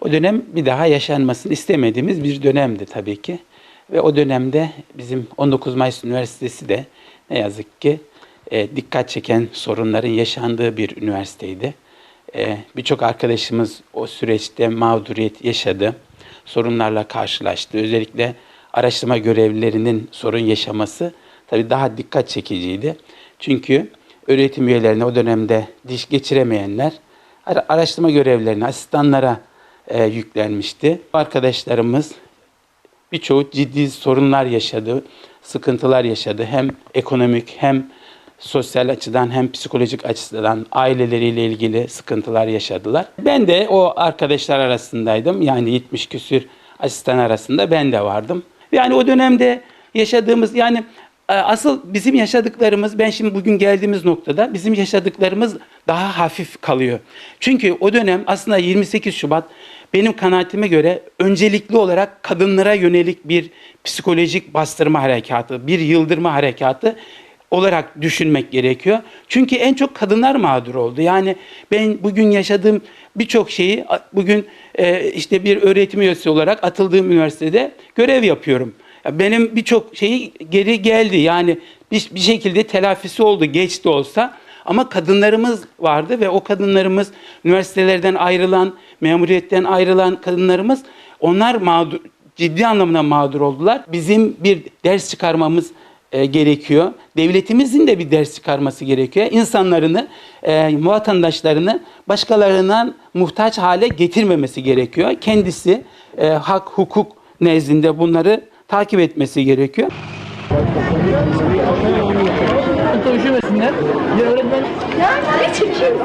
O dönem bir daha yaşanmasını istemediğimiz bir dönemdi tabii ki. Ve o dönemde bizim 19 Mayıs Üniversitesi de ne yazık ki e, dikkat çeken sorunların yaşandığı bir üniversiteydi. E, Birçok arkadaşımız o süreçte mağduriyet yaşadı, sorunlarla karşılaştı. Özellikle araştırma görevlilerinin sorun yaşaması tabii daha dikkat çekiciydi. Çünkü öğretim üyelerine o dönemde diş geçiremeyenler ara- araştırma görevlilerine, asistanlara e, yüklenmişti. Arkadaşlarımız birçoğu ciddi sorunlar yaşadı, sıkıntılar yaşadı. Hem ekonomik hem sosyal açıdan hem psikolojik açıdan aileleriyle ilgili sıkıntılar yaşadılar. Ben de o arkadaşlar arasındaydım. Yani 70 küsür asistan arasında ben de vardım. Yani o dönemde yaşadığımız yani e, asıl bizim yaşadıklarımız ben şimdi bugün geldiğimiz noktada bizim yaşadıklarımız daha hafif kalıyor. Çünkü o dönem aslında 28 Şubat benim kanaatime göre öncelikli olarak kadınlara yönelik bir psikolojik bastırma harekatı, bir yıldırma harekatı olarak düşünmek gerekiyor. Çünkü en çok kadınlar mağdur oldu. Yani ben bugün yaşadığım birçok şeyi bugün e, işte bir öğretim üyesi olarak atıldığım üniversitede görev yapıyorum. Ya Benim birçok şeyi geri geldi. Yani bir, bir şekilde telafisi oldu geç de olsa. Ama kadınlarımız vardı ve o kadınlarımız üniversitelerden ayrılan, memuriyetten ayrılan kadınlarımız onlar mağdur, ciddi anlamda mağdur oldular. Bizim bir ders çıkarmamız e, gerekiyor. Devletimizin de bir ders çıkarması gerekiyor. İnsanlarını, e, vatandaşlarını başkalarından muhtaç hale getirmemesi gerekiyor. Kendisi e, hak, hukuk nezdinde bunları takip etmesi gerekiyor. Üşümesinler. Bir öğretmen Ya ne çekeyim?